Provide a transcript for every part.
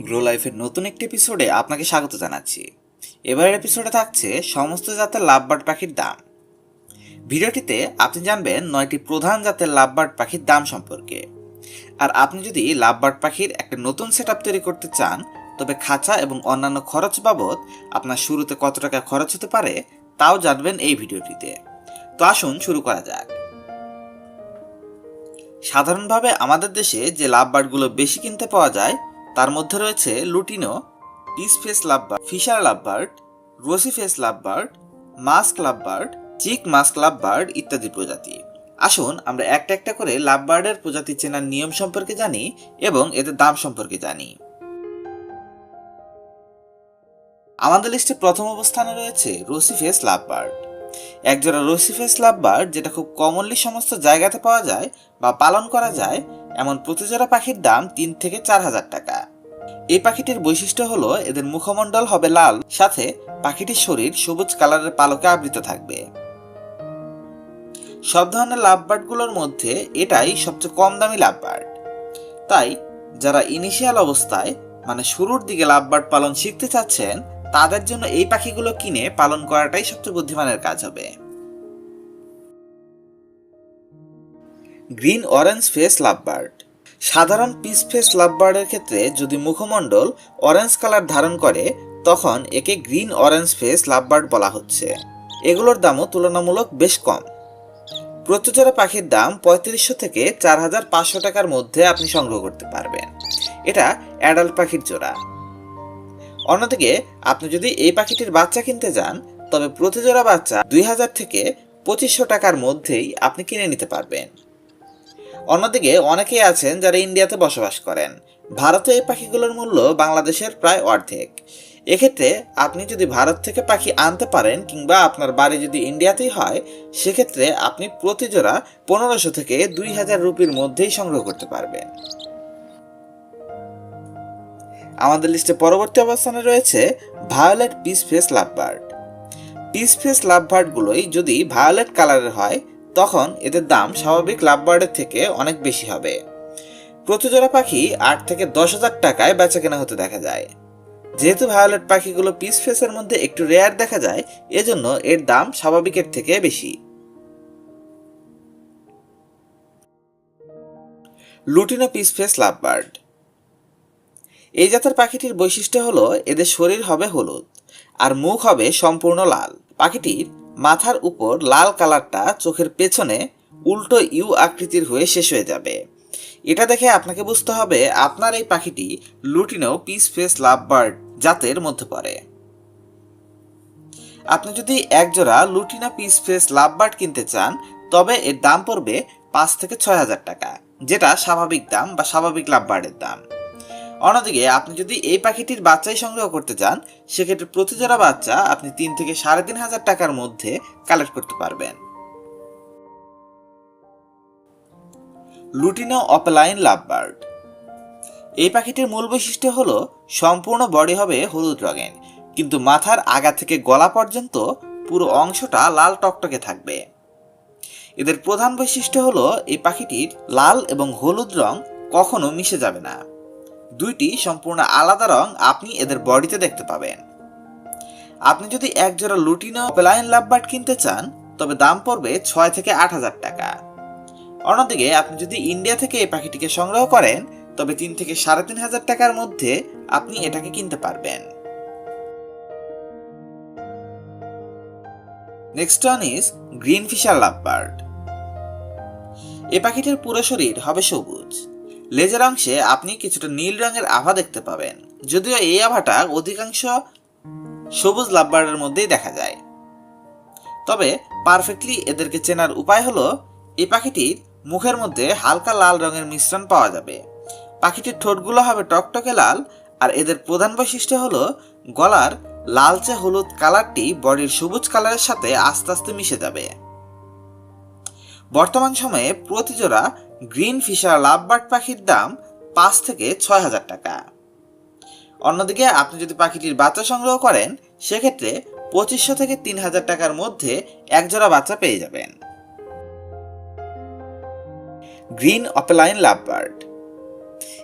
Grow লাইফের নতুন একটি এপিসোডে আপনাকে স্বাগত জানাচ্ছি। এবারের এপিসোডে থাকছে সমস্ত জাতের লাভবার্ড পাখির দাম। ভিডিওটিতে আপনি জানবেন নয়টি প্রধান জাতের লাভবার্ড পাখির দাম সম্পর্কে। আর আপনি যদি লাভবার্ড পাখির একটা নতুন সেট তৈরি করতে চান, তবে খাঁচা এবং অন্যান্য খরচ বাবদ আপনার শুরুতে কত টাকা খরচ হতে পারে, তাও জানবেন এই ভিডিওটিতে। তো আসুন শুরু করা যাক। সাধারণভাবে আমাদের দেশে যে লাভবার্ডগুলো বেশি কিনতে পাওয়া যায় তার মধ্যে রয়েছে lutino, peach face lovebird, fisher lovebird, rosy face lovebird, mask lovebird, chick mask lovebird ইত্যাদি প্রজাতি। আসুন আমরা একটা একটা করে লাভবার্ডের প্রজাতি চেনার নিয়ম সম্পর্কে জানি এবং এদের দাম সম্পর্কে জানি। আমাদের লিস্টে প্রথম অবস্থানে রয়েছে রসিফেস লাভবার্ড। একজোড়া রসিফেস লাভবার্ড যেটা খুব কমনলি সমস্ত জায়গাতে পাওয়া যায় বা পালন করা যায়, এমন প্রতিজোড়া পাখির দাম তিন থেকে চার হাজার টাকা। এই পাখিটির বৈশিষ্ট্য হলো এদের মুখমণ্ডল হবে লাল, সাথে পাখিটির শরীর সবুজ কালারের পালকে আবৃত থাকবে। সব ধরনের লাভবার্ডগুলোর মধ্যে এটাই সবচেয়ে কম দামি লাভবার্ড। তাই, যারা ইনিশিয়াল অবস্থায় মানে শুরুর দিকে লাভবার্ড পালন শিখতে চাচ্ছেন তাদের জন্য এই পাখিগুলো কিনে পালন করাটাই সবচেয়ে বুদ্ধিমানের কাজ হবে। Green orange face lovebird. সাধারণ পিস ফেস লাভবার্ডের ক্ষেত্রে যদি মুখমণ্ডল অরেঞ্জ কালার ধারণ করে, তখন একে গ্রিন অরেঞ্জ ফেস লাভবার্ড বলা হচ্ছে। এগুলোর দামও তুলনামূলক বেশ কম। প্রত্যেকটা পাখির দাম পঁয়ত্রিশশো থেকে চার হাজার পাঁচশো টাকার মধ্যে আপনি সংগ্রহ করতে পারবেন। এটা অ্যাডাল্ট পাখির জোড়া। অন্যদিকে, আপনি যদি এই পাখিটির বাচ্চা কিনতে যান, তবে প্রতি জোড়া বাচ্চা দুই হাজার থেকে পঁচিশশো টাকার মধ্যেই আপনি কিনে নিতে পারবেন। অন্যদিকে, অনেকেই আছেন যারা ইন্ডিয়াতে বসবাস করেন। ভারতে এই পাখিগুলোর মূল্য বাংলাদেশের প্রায় অর্ধেক। এক্ষেত্রে আপনি যদি ভারত থেকে পাখি আনতে পারেন কিংবা আপনার বাড়ি যদি ইন্ডিয়াতেই হয়, সেক্ষেত্রে আপনি প্রতি জোড়া পনেরোশো থেকে দুই হাজার রুপির মধ্যেই সংগ্রহ করতে পারবেন। আমাদের লিস্টে পরবর্তী অবস্থানে রয়েছে violet peach face lovebird peach face লাভবার্ডগুলোই যদি ভায়োলেট কালারের হয়, তখন এদের দাম স্বাভাবিক লাভবার্ডের থেকে অনেক বেশি হবে। প্রতিজোড়া পাখি আট থেকে দশ হাজার টাকায় বেচা কেনা হতে দেখা যায়। যেহেতু ভায়োলেট পাখিগুলো পিস ফেসের মধ্যে একটু রেয়ার দেখা যায়, এজন্য এর দাম স্বাভাবিকের থেকে বেশি। লুটিনো পিস ফেস লাভবার্ড এই জাতের পাখিটির বৈশিষ্ট্য হলো এদের শরীর হবে হলুদ আর মুখ হবে সম্পূর্ণ লাল। পাখিটির মাথার উপর লাল কালারটা চোখের পেছনে উল্টো ইউ আকৃতির হয়ে শেষ হয়ে যাবে। এটা দেখে আপনাকে বুঝতে হবে আপনার এই পাখিটি lutino peach face love bird জাতের মধ্যে পড়ে। আপনি যদি একজোড়া lutino peach face love bird কিনতে চান, তবে এর দাম পড়বে পাঁচ থেকে ছয় হাজার টাকা, যেটা স্বাভাবিক দাম বা স্বাভাবিক লাভ বার্ডের দাম। অন্যদিকে, আপনি যদি এই পাখিটির বাচ্চাই সংগ্রহ করতে চান, সেক্ষেত্রে প্রতি জোড়া বাচ্চা আপনি তিন থেকে সাড়ে তিন হাজার টাকার মধ্যে কালেক্ট করতে পারবেন। লুটিনো অপলাইন লাভবার্ড এই পাখিটির মূল বৈশিষ্ট্য হলো, সম্পূর্ণ বডি হবে হলুদ রঙের, কিন্তু মাথার আগা থেকে গলা পর্যন্ত পুরো অংশটা লাল টকটকে থাকবে। এদের প্রধান বৈশিষ্ট্য হলো, এই পাখিটির লাল এবং হলুদ রং কখনো মিশে যাবে না। দুইটি সম্পূর্ণ আলাদা রং আপনি এদের বডিতে দেখতে পাবেন। আপনি যদি এক জোড়া লুটিনো পেলাইন লাভবার্ড কিনতে চান, তবে দাম পড়বে ছয় থেকে আট হাজার টাকা। অন্যদিকে আপনি যদি ইন্ডিয়া থেকে এই পাখিটিকে সংগ্রহ করেন, তবে তিন থেকে সাড়ে তিন হাজার টাকার মধ্যে আপনি এটাকে কিনতে পারবেন। Next one is green fisher lovebird এই পাখিটির পুরো শরীর হবে সবুজ। লেজের অংশে আপনি কিছুটা নীল রঙের আভা দেখতে পাবেন। যদিও এই আভাটা অধিকাংশ সবুজ লাভবার্ডের মধ্যেই দেখা যায়। তবে পারফেক্টলি এদেরকে চেনার উপায় হলো, এই পাখিটির মুখের মধ্যে হালকা লাল রঙের মিশ্রণ পাওয়া যাবে। পাখিটির ঠোঁটগুলো হবে টকটকে লাল আর এদের প্রধান বৈশিষ্ট্য হলো, গলার লালচে হলুদ কালারটি বডির সবুজ কালারের সাথে আস্তে আস্তে মিশে যাবে। বর্তমান সময়ে প্রতি জোড়া গ্রিন ফিশার লাভবার্ড পাখির দাম পাঁচ থেকে ছয় হাজার টাকা। অন্যদিকে আপনি যদি পাখিটির বাচ্চা সংগ্রহ করেন, সেক্ষেত্রে পঁচিশশো থেকে তিন হাজার টাকার মধ্যে একজোড়া বাচ্চা পেয়ে যাবেন। Green opaline lovebird.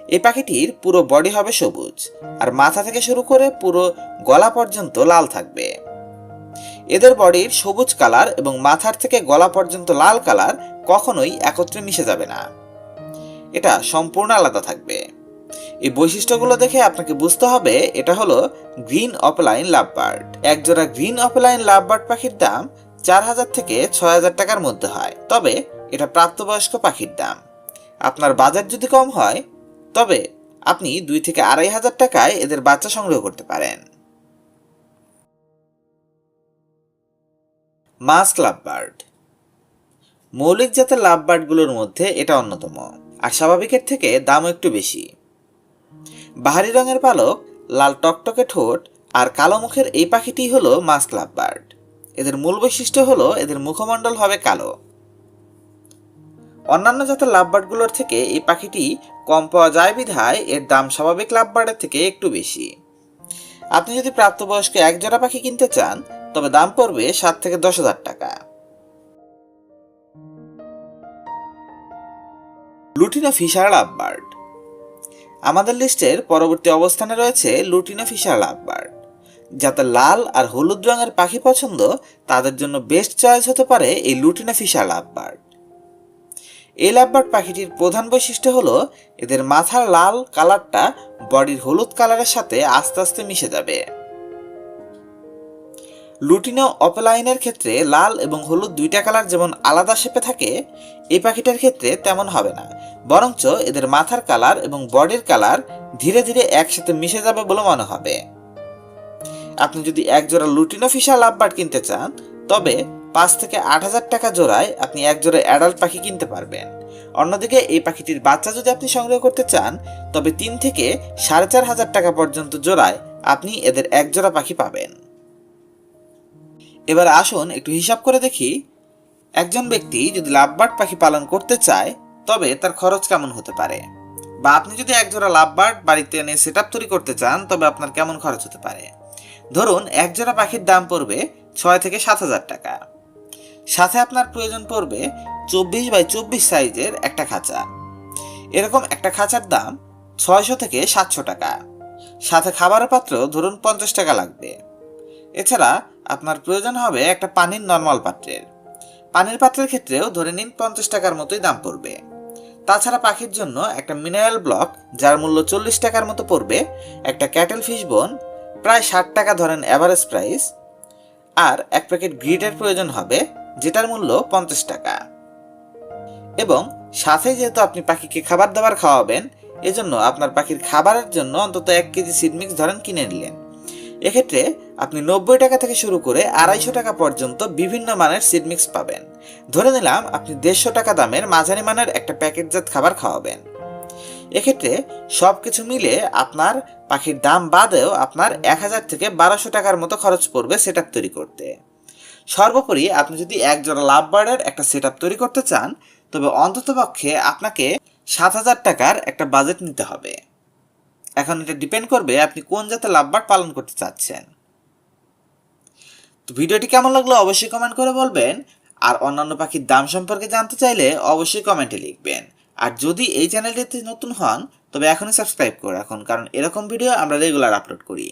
এই পাখিটির পুরো বডি হবে সবুজ আর মাথা থেকে শুরু করে পুরো গলা পর্যন্ত লাল থাকবে। এদের বডির সবুজ কালার এবং মাথার থেকে গলা পর্যন্ত লাল কালার কখনোই একত্রে মিশে যাবে না। এটা সম্পূর্ণ আলাদা থাকবে। এই বৈশিষ্ট্যগুলো দেখে আপনাকে বুঝতে হবে, এটা হলো গ্রিন অপলাইন লাভবার্ড। একজোড়া গ্রিন অপলাইন লাভবার্ড পাখির দাম চার হাজার থেকে ছয় হাজার টাকার মধ্যে হয়। তবে এটা প্রাপ্তবয়স্ক পাখির দাম। আপনার বাজার যদি কম হয়, তবে আপনি দুই থেকে আড়াই হাজার টাকায় এদের বাচ্চা সংগ্রহ করতে পারেন। Mask lovebird. মৌলিক জাতের লাভ বার্ডগুলোর মধ্যে এটা অন্যতম, আর স্বাভাবিকের থেকে দামও একটু বেশি। বাহারি রঙের পালক, লাল টকটকে ঠোঁট, আর কালো মুখের এই পাখিটি হলো মাস্ক লাভ বার্ড। এদের মূল বৈশিষ্ট্য হলো এদের মুখমণ্ডল হবে কালো। অন্যান্য জাতের লাভবার্ডগুলোর থেকে এই পাখিটি কম পাওয়া যায় বিধায় এর দাম স্বাভাবিক লাভবার্ডের থেকে একটু বেশি। আপনি যদি প্রাপ্তবয়স্ক এক জোড়া পাখি কিনতে চান, তবে দাম পড়বে সাত থেকে দশ হাজার টাকা। লুটিনো ফিশার লাভবার্ড আমাদের লিস্টের পরবর্তী অবস্থানে রয়েছে লুটিনো ফিশার লাভবার্ড যাতে লাল আর হলুদ রঙের পাখি পছন্দ, তাদের জন্য বেস্ট চয়েস হতে পারে এই লুটিনো ফিশার লাভবার্ড এই লাভবার্ড পাখিটির প্রধান বৈশিষ্ট্য হলো, এদের মাথার লাল কালারটা বডির হলুদ কালারের সাথে আস্তে আস্তে মিশে যাবে। লুটিনো অপলাইনের ক্ষেত্রে লাল এবং হলুদ দুইটা কালার যেমন আলাদা শেপে থাকে, এই পাখিটার ক্ষেত্রে তেমন হবে না। বরঞ্চ এদের মাথার কালার এবং বডির কালার ধীরে ধীরে একসাথে মিশে যাবে বলে মনে হবে। আপনি যদি এক জোড়া লুটিনো ফিশার লাভবার্ড কিনতে চান, তবে পাঁচ থেকে আট হাজার টাকা জোড়ায় আপনি এক জোড়া অ্যাডাল্ট পাখি কিনতে পারবেন। অন্যদিকে এই পাখিটির বাচ্চা যদি আপনি সংগ্রহ করতে চান, তবে তিন থেকে সাড়ে চার হাজার টাকা পর্যন্ত জোড়ায় আপনি এদের এক জোড়া পাখি পাবেন। এবার আসুন একটু হিসাব করে দেখি। একজন ব্যক্তি যদি লাভবার্ড পাখি পালন করতে চায়, তবে তার খরচ কেমন হতে পারে? বা আপনি যদি এক জোড়া লাভবার্ড বাড়িতে এনে সেট তৈরি করতে চান, তবে আপনার কেমন খরচ হতে পারে? ধরুন এক জোড়া পাখির দাম পড়বে ছয় থেকে সাত হাজার টাকা। সাথে আপনার প্রয়োজন পড়বে চব্বিশ বাই চব্বিশ সাইজের একটা খাঁচা। এরকম একটা খাঁচার দাম ছয়শো থেকে সাতশো টাকা। সাথে খাবারের পাত্র ধরুন পঞ্চাশ টাকা লাগবে। এছাড়া আপনার প্রয়োজন হবে একটা পানির নর্মাল পাত্রের। পানির পাত্রের ক্ষেত্রেও ধরে নিন পঞ্চাশ টাকার মতোই দাম পড়বে। তাছাড়া পাখির জন্য একটা মিনারেল ব্লক যার মূল্য চল্লিশ টাকার মতো পড়বে, একটা ক্যাটেল ফিশ বোন প্রায় ষাট টাকা ধরেন অ্যাভারেজ প্রাইস আর এক প্যাকেট গ্রিডের প্রয়োজন হবে, যেটার মূল্য পঞ্চাশ টাকা। এবং সাথে যেহেতু আপনি পাখিকে খাবার দাবার খাওয়াবেন, এজন্য আপনার পাখির খাবারের জন্য অন্তত এক কেজি সিডমিক্স ধরেন কিনে নিলেন। এক্ষেত্রে আপনি নব্বই টাকা থেকে শুরু করে আড়াইশো টাকা পর্যন্ত বিভিন্ন মানের সিড মিক্স পাবেন। ধরে নিলাম আপনি দেড়শো টাকা দামের মাঝারি মানের একটা প্যাকেটজাত খাবার খাওয়াবেন। এক্ষেত্রে সব কিছু মিলে আপনার পাখির দাম বাদেও আপনার এক হাজার থেকে বারোশো টাকার মতো খরচ পড়বে সেট তৈরি করতে। সর্বোপরি আপনি যদি এক জোড়া লাভ বার্ডের একটা সেট তৈরি করতে চান, তবে অন্ততপক্ষে আপনাকে সাত হাজার টাকার একটা বাজেট নিতে হবে। এখন এটা ডিপেন্ড করবে আপনি কোন জাতের লাভবার্ড পালন করতে চাচ্ছেন। তো ভিডিওটি কেমন লাগল অবশ্যই কমেন্ট করে বলবেন। আর অন্যান্য পাখির দাম সম্পর্কে জানতে চাইলে অবশ্যই কমেন্টে লিখবেন। আর যদি এই চ্যানেলটিতে নতুন হন, তবে এখনই সাবস্ক্রাইব করে রাখুন, কারণ এরকম ভিডিও আমরা রেগুলার আপলোড করি।